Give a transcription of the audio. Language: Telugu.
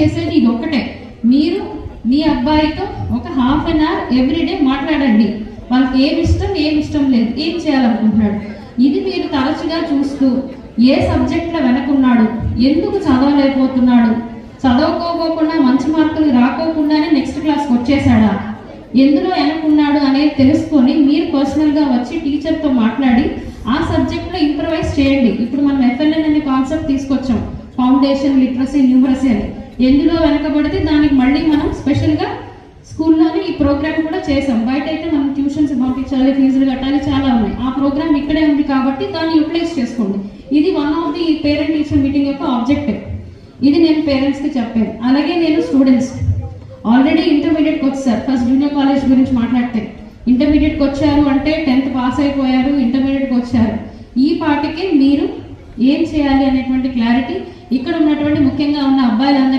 చేసేది ఇది ఒక్కటే మీరు మీ అబ్బాయితో ఒక హాఫ్ అన్ అవర్ ఎవ్రీడే మాట్లాడండి. వాళ్ళకి ఏమి ఇష్టం ఏమి ఇష్టం లేదు. ఏం చేయాలనుకుంటున్నాడు? ఇది మీరు తరచుగా చూస్తూ ఏ సబ్జెక్ట్లో వెనకున్నాడు? ఎందుకు చదవలేకపోతున్నాడు? చదవుకోకుండా మంచి మార్కులు రాకోకుండానే నెక్స్ట్ క్లాస్కి వచ్చేసాడా ఎందులో వెనకున్నాడు అనేది తెలుసుకొని మీరు పర్సనల్గా వచ్చి టీచర్తో మాట్లాడి ఆ సబ్జెక్ట్లో ఇంప్రవైజ్ చేయండి. ఇప్పుడు మనం ఎఫ్ఎల్ఎన్ అనే కాన్సెప్ట్ తీసుకొచ్చాం. ఫౌండేషన్ లిటరసీ న్యూమరసీ అని. ఎందులో వెనకబడితే దానికి మళ్ళీ మనం స్పెషల్గా స్కూల్లోనే ఈ ప్రోగ్రామ్ కూడా చేసాం బయట అయితే మనం ట్యూషన్స్ పంపించాలి ఫీజులు కట్టాలి చాలా ఉన్నాయి. ఆ ప్రోగ్రామ్ ఇక్కడే ఉంది కాబట్టి దాన్ని యూటిలైజ్ చేసుకోండి. ఇది one of the parent teacher meeting యొక్క ఆబ్జెక్టివ్ ఇది నేను పేరెంట్స్కి చెప్పాను అలాగే నేను స్టూడెంట్స్ ఆల్రెడీ ఇంటర్మీడియట్కి వచ్చారు. ఫస్ట్ జూనియర్ కాలేజ్ గురించి మాట్లాడితే. ఇంటర్మీడియట్కి వచ్చారు అంటే టెన్త్ పాస్ అయిపోయారు ఇంటర్మీడియట్కి వచ్చారు. ఈ పాటికి మీరు ఏం చేయాలి అనేటువంటి క్లారిటీ ఇక్కడ ఉన్నటువంటి ముఖ్యంగా ఉన్న అబ్బాయిలందరికీ